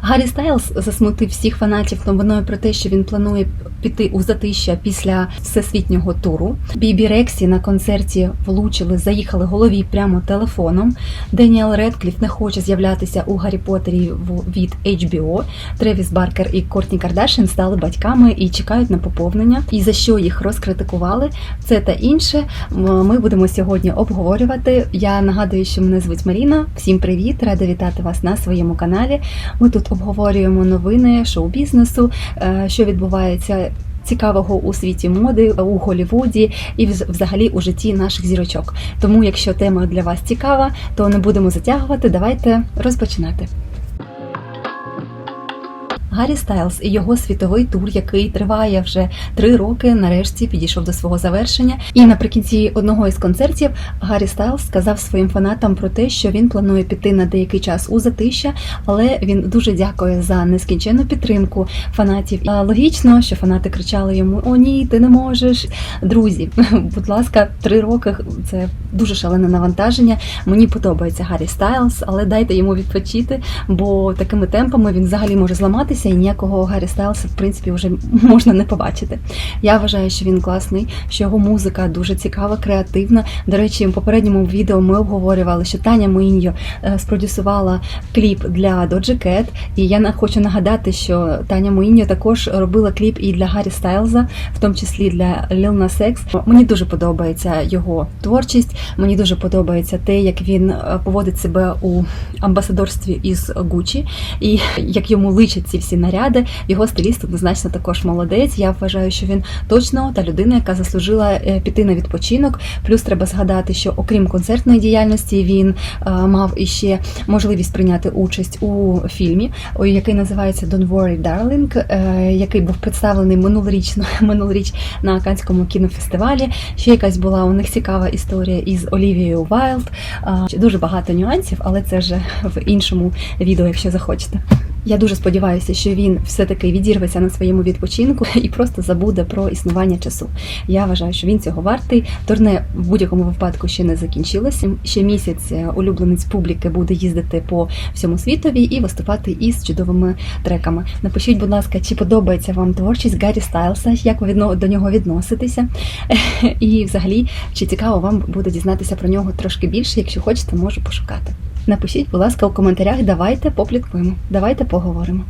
Гаррі Стайлз засмутив всіх фанатів новиною про те, що він планує піти у затища після всесвітнього туру. Бібі Рексі на концерті влучили, заїхали голові прямо телефоном. Деніел Редкліф не хоче з'являтися у Гаррі Поттері від HBO. Тревіс Баркер і Кортні Кардашин стали батьками і чекають на поповнення. І за що їх розкритикували? Це та інше. Ми будемо сьогодні обговорювати. Я нагадую, що мене звуть Маріна. Всім привіт! Рада вітати вас на своєму каналі. Ми тут обговорюємо новини шоу-бізнесу, е, що відбувається. Цікавого у світі моди, у Голівуді і взагалі у житті наших зірочок. Тому, якщо тема для вас цікава, то не будемо затягувати. Давайте розпочинати. Гаррі Стайлз і його світовий тур, який триває вже три роки, нарешті підійшов до свого завершення. І наприкінці одного із концертів Гаррі Стайлз сказав своїм фанатам про те, що він планує піти на деякий час у затища, але він дуже дякує за нескінченну підтримку фанатів. Логічно, що фанати кричали йому: О, ні, ти не можеш. Друзі, будь ласка, три роки це дуже шалене навантаження. Мені подобається Гаррі Стайлз, але дайте йому відпочити, бо такими темпами він взагалі може зламатися, і ніякого Гаррі Стайлса, в принципі, вже можна не побачити. Я вважаю, що він класний, що його музика дуже цікава, креативна. До речі, в попередньому відео ми обговорювали, що Таня Моїньо е, спродюсувала кліп для Doja Cat, і я хочу нагадати, що Таня Моїньо також робила кліп і для Гаррі Стайлза, в тому числі для Nas X. Мені дуже подобається його творчість. Мені дуже подобається те, як він е, поводить себе у амбасадорстві із Гучі, і як йому личать ці всі наряди. Його стиліст однозначно також молодець. Я вважаю, що він точно та людина, яка заслужила е, піти на відпочинок. Плюс треба згадати, що окрім концертної діяльності, він е, мав іще можливість прийняти участь у фільмі, який називається Don't Worry, Darling, який був представлений минулорічно минулоріч на Канському кінофестивалі. Ще якась була у них цікава історія із Олівією Вайлд. Дуже багато нюансів, але це вже в іншому відео, якщо захочете. Я дуже сподіваюся, що він все-таки відірветься на своєму відпочинку і просто забуде про існування часу. Я вважаю, що він цього вартий. Турне в будь-якому випадку ще не закінчилося. Ще місяць е, улюбленець публіки буде їздити по всьому світові і виступати із чудовими треками. Напишіть, будь ласка, чи подобається вам творчість Гаррі Стайлса, як ви до нього відноситеся, і взагалі, чи цікаво вам буде дізнатися про нього трошки більше, якщо хочете, можу пошукати. Напишіть, будь ласка, у коментарях, давайте попліткуємо, давайте поговоримо.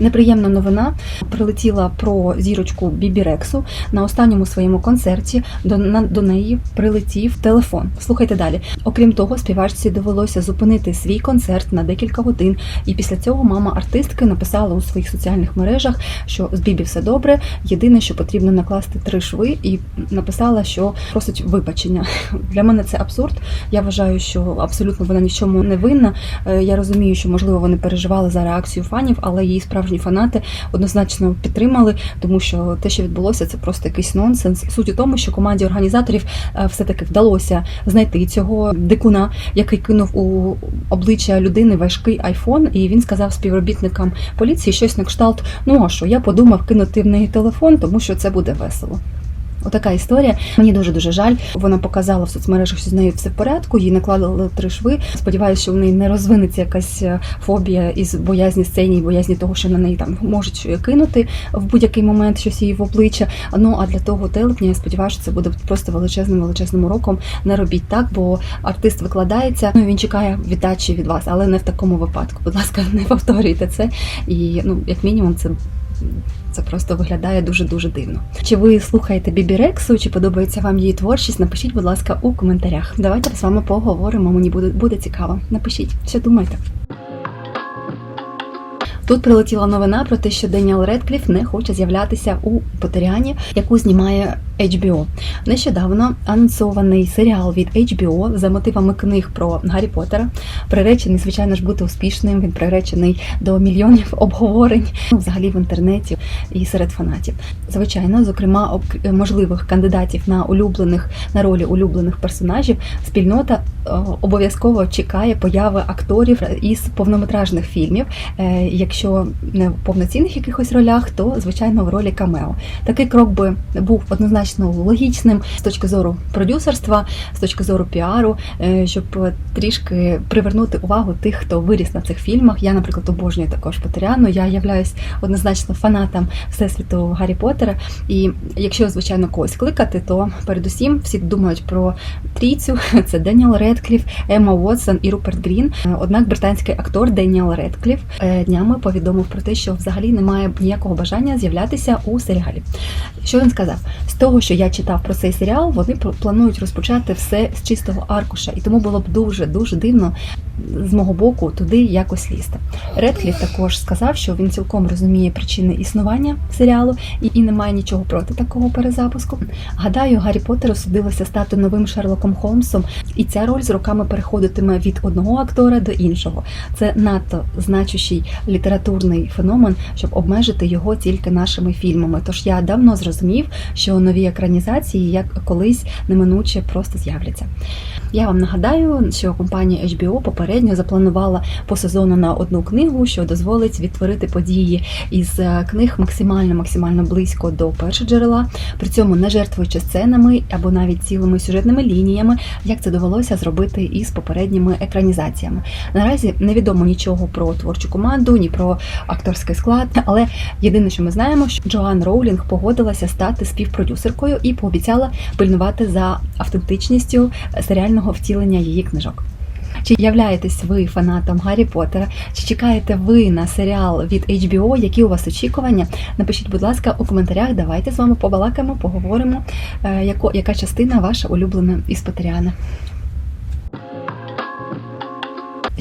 Неприємна новина прилетіла про зірочку Бібі Рексу на останньому своєму концерті. До на до неї прилетів телефон. Слухайте далі. Окрім того, співачці довелося зупинити свій концерт на декілька годин. І після цього мама артистки написала у своїх соціальних мережах, що з Бібі все добре. Єдине, що потрібно накласти три шви, і написала, що просить вибачення. Для мене це абсурд. Я вважаю, що абсолютно вона ні в чому не винна. Е, Я розумію, що можливо вони переживали за реакцію фанів, але її справжні фанати однозначно підтримали, тому що те, що відбулося, це просто якийсь нонсенс. Суть у тому, що команді організаторів е, все-таки вдалося знайти цього дикуна, який кинув у обличчя людини важкий айфон, і він сказав співробітникам поліції щось на кшталт: ну а що, я подумав кинути в неї телефон, тому що це буде весело. Отака історія. Мені дуже дуже жаль. Вона показала в соцмережах, що з нею все в порядку. Їй накладали три шви. Сподіваюся, що в неї не розвинеться якась е, фобія із боязні сцені, боязні того, що на неї там можуть кинути в будь-який момент щось їй в обличчя. Ну а для того телепня я сподіваюся, що це буде просто величезним величезним уроком. Не робіть так, бо артист викладається. Ну він чекає віддачі від вас, але не в такому випадку. Будь ласка, не повторюйте це. І ну, як мінімум, це. Це просто виглядає дуже дуже дивно. Чи ви слухаєте Бібі Рексу, чи подобається вам її творчість? Напишіть, будь ласка, у коментарях. Давайте з вами поговоримо. Мені буде буде цікаво. Напишіть, що думаєте. Тут прилетіла новина про те, що Деніал Редкліф не хоче з'являтися у Потеріані, яку знімає HBO. Нещодавно анонсований серіал від HBO за мотивами книг про Гаррі Поттера, приречений, звичайно ж, бути успішним. Він приречений до мільйонів обговорень ну, взагалі в інтернеті і серед фанатів. Звичайно, зокрема, можливих кандидатів на улюблених на ролі улюблених персонажів, спільнота е, обов'язково чекає появи акторів із повнометражних фільмів. Е, Якщо не в повноцінних якихось ролях, то звичайно в ролі камео. Такий крок би був однозначно однозначно логічним з точки зору продюсерства, з точки зору піару, е, щоб трішки привернути увагу тих, хто виріс на цих фільмах. Я, наприклад, обожнюю також Потеряну. Я являюсь однозначно фанатом всесвіту Гаррі Поттера. І якщо, звичайно, когось кликати, то передусім всі думають про трійцю. Це Деніел Редкліф, Емма Уотсон і Руперт Грін. Е, Однак британський актор Деніел Редкліф е, днями повідомив про те, що взагалі немає ніякого бажання з'являтися у серіалі. Що він сказав? З того, що я читав про цей серіал, вони планують розпочати все з чистого аркуша, і тому було б дуже дуже дивно з мого боку туди якось лізти. Редкліф також сказав, що він цілком розуміє причини існування серіалу і, і не має нічого проти такого перезапуску. Гадаю, Гаррі Поттеру судилося стати новим Шерлоком Холмсом, і ця роль з роками переходитиме від одного актора до іншого. Це надто значущий літературний феномен, щоб обмежити його тільки нашими фільмами. Тож я давно зрозумів, що нові екранізації як колись неминуче просто з'являться. Я вам нагадаю, що компанія HBO попередньо запланувала по сезону на одну книгу, що дозволить відтворити події із е, книг максимально максимально близько до першоджерела, при цьому не жертвуючи сценами або навіть цілими сюжетними лініями, як це довелося зробити із попередніми екранізаціями. Наразі невідомо нічого про творчу команду, ні про акторський склад, але єдине, що ми знаємо, що Джоан Роулінг погодилася стати співпродюсеркою і пообіцяла пильнувати за автентичністю серіального втілення її книжок. Чи являєтесь ви фанатом Гаррі Поттера? Чи чекаєте ви на серіал від HBO? Які у вас очікування? Напишіть, будь ласка, у коментарях. Давайте з вами побалакаємо, поговоримо, е, яка частина ваша улюблена із Поттеріана.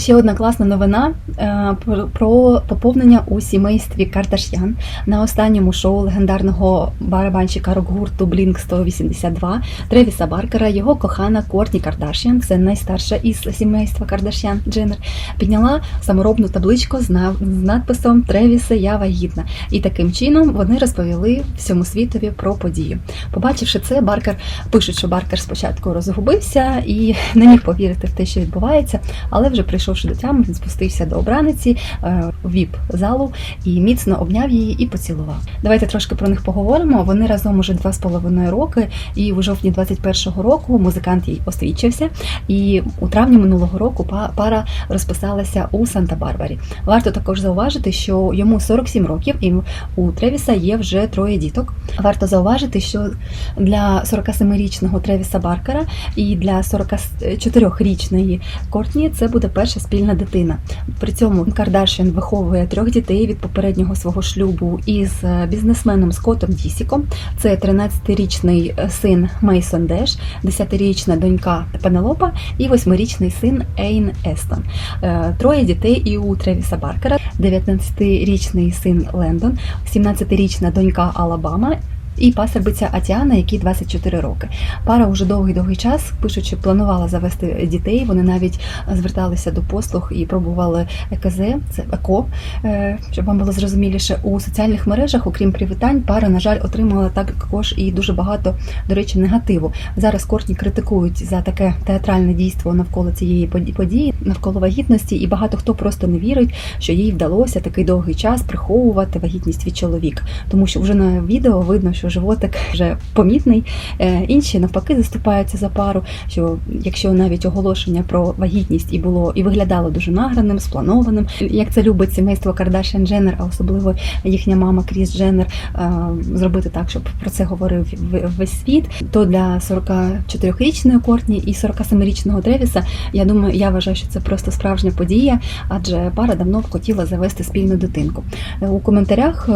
Ще одна класна новина е, про- поповнення у сімействі Кардаш'ян на останньому шоу легендарного барабанщика рок-гурту Blink 182 Тревіса Баркера. Його кохана Кортні Кардаш'ян, це найстарша із сімейства Кардаш'ян Дженнер, підняла саморобну табличку з надписом Тревісе, я вагітна. І таким чином вони розповіли всьому світові про подію. Побачивши це, Баркер пишуть, що Баркер спочатку розгубився і не міг повірити в те, що відбувається, але вже прийшовши до тями, він спустився до обраниці е, віп залу і міцно обняв її і поцілував. Давайте трошки про них поговоримо. Вони разом уже два з половиною роки, і у жовтні 21-го року музикант їй освічився. І у травні минулого року пара розписалася у Санта-Барбарі. Варто також зауважити, що йому 47 років, і у Тревіса є вже троє діток. Варто зауважити, що для 47-річного Тревіса Баркера і для 44-річної Кортні це буде перша спільна дитина. При цьому Кардашян виховує трьох дітей від попереднього свого шлюбу із е, бізнесменом Скоттом Дісіком. Це 13-річний син Мейсон Деш, 10-річна донька Пенелопа і 8-річний син Ейн Естон. Е, Троє дітей і у Тревіса Баркера, 19-річний син Лендон, 17-річна донька Алабама. І пасербиця Атіана, якій 24 роки. Пара уже довгий-довгий час пишуть, що планувала завести дітей. Вони навіть зверталися до послуг і пробували ЕКЗ, це ЕКО, е, щоб вам було зрозуміліше. У соціальних мережах, окрім привітань, пара, на жаль, отримала також і дуже багато, до речі, негативу. Зараз Кортні критикують за таке театральне дійство навколо цієї події, навколо вагітності, і багато хто просто не вірить, що їй вдалося такий довгий час приховувати вагітність від чоловіка, тому що вже на відео видно, що животик вже помітний. Е, Інші навпаки заступаються за пару. Що якщо навіть оголошення про вагітність і було і виглядало дуже награним, спланованим, як це любить сімейство Кардашян Дженнер, а особливо їхня мама Кріс Дженнер, е, зробити так, щоб про це говорив весь світ, то для 44-річної Кортні і 47-річного Тревіса, я думаю, я вважаю, що це просто справжня подія, адже пара давно хотіла завести спільну дитинку. Е, У коментарях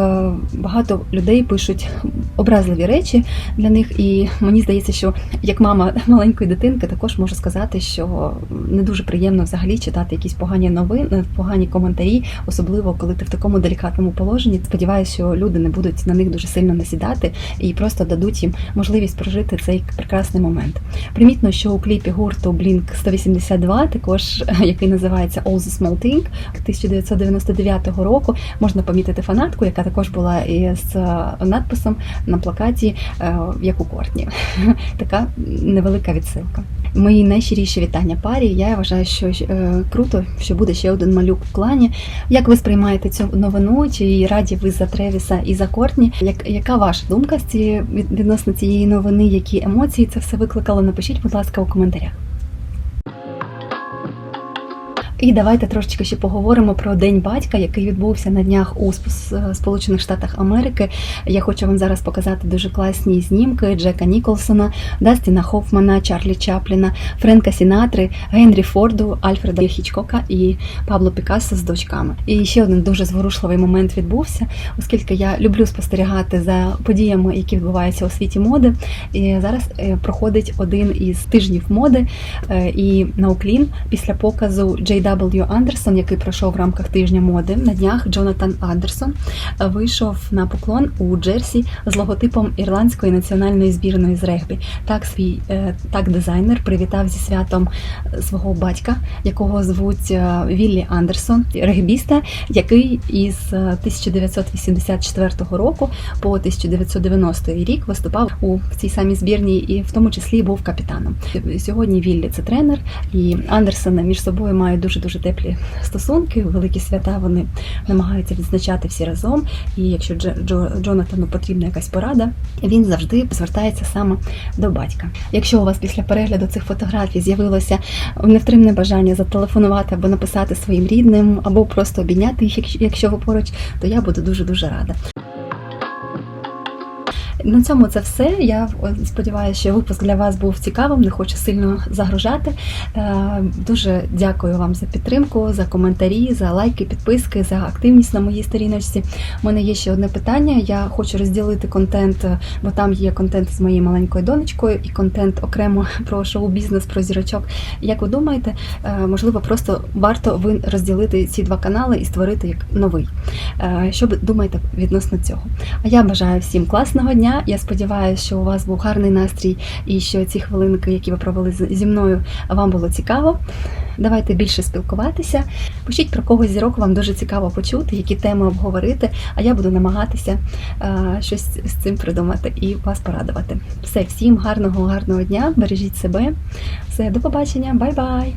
багато людей пишуть образливі речі для них, і мені здається, що як мама маленької дитинки також можу сказати, що не дуже приємно взагалі читати якісь погані новини, погані коментарі, особливо коли ти в такому делікатному положенні. Сподіваюся, що люди не будуть на них дуже сильно насідати і просто дадуть їм можливість прожити цей прекрасний момент. Примітно, що у кліпі гурту Blink 182, також який називається All the Small Thing 1999 року, можна помітити фанатку, яка також була із е, надписом на плакаті, е, як у Кортні. Така невелика відсилка. Мої найщиріші вітання парі. Я вважаю, що е, круто, що буде ще один малюк в клані. Як ви сприймаєте цю новину? Чи раді ви за Тревіса і за Кортні? Як, яка ваша думка з цієї відносно цієї новини? Які емоції це все викликало? Напишіть, будь ласка, у коментарях. І давайте трошечки ще поговоримо про День батька, який відбувся на днях у Сп- Сполучених Штатах Америки. Я хочу вам зараз показати дуже класні знімки Джека Ніколсона, Дастіна Хофмана, Чарлі Чапліна, Френка Сінатри, Генрі Форду, Альфреда Хічкока і Пабло Пікассо з дочками. І ще один дуже зворушливий момент відбувся, оскільки я люблю спостерігати за подіями, які відбуваються у світі моди. І зараз е, проходить один із тижнів моди, е, і на Уклін після показу J.W. Андерсон, який пройшов в рамках тижня моди, на днях Джонатан Андерсон е, вийшов на поклон у Джерсі з логотипом ірландської національної збірної з регбі. Так свій е, так дизайнер привітав зі святом свого батька, якого звуть е, Віллі Андерсон, регбіста, який із е, 1984 року по 1990 рік виступав у цій самій збірній і в тому числі був капітаном. Сьогодні Віллі це тренер, і Андерсона між собою мають дуже дуже теплі стосунки. Великі свята вони намагаються відзначати всі разом. І якщо Джонатану потрібна якась порада, він завжди звертається саме до батька. Якщо у вас після перегляду цих фотографій з'явилося невтримне бажання зателефонувати або написати своїм рідним, або просто обійняти їх, якщо- ви поруч, то я буду дуже дуже рада. На цьому це все. Я сподіваюся, що випуск для вас був цікавим, не хочу сильно загружати. Е, Дуже дякую вам за підтримку, за коментарі, за лайки, підписки, за активність на моїй сторіночці. У мене є ще одне питання. Я хочу розділити контент, е, бо там є контент з моєю маленькою донечкою і контент окремо про шоу-бізнес, про зірочок. Як ви думаєте, е, можливо, просто варто розділити ці два канали і створити як новий? Що ви думаєте відносно цього? А я бажаю всім класного дня. Я сподіваюся, що у вас був гарний настрій і що ці хвилинки, які ви провели зі мною, вам було цікаво. Давайте більше спілкуватися. Пишіть про когось зірок, вам дуже цікаво почути, які теми обговорити. А я буду намагатися е, щось з цим придумати і вас порадувати. Все, всім гарного, гарного дня. Бережіть себе. Все, до побачення, бай-бай!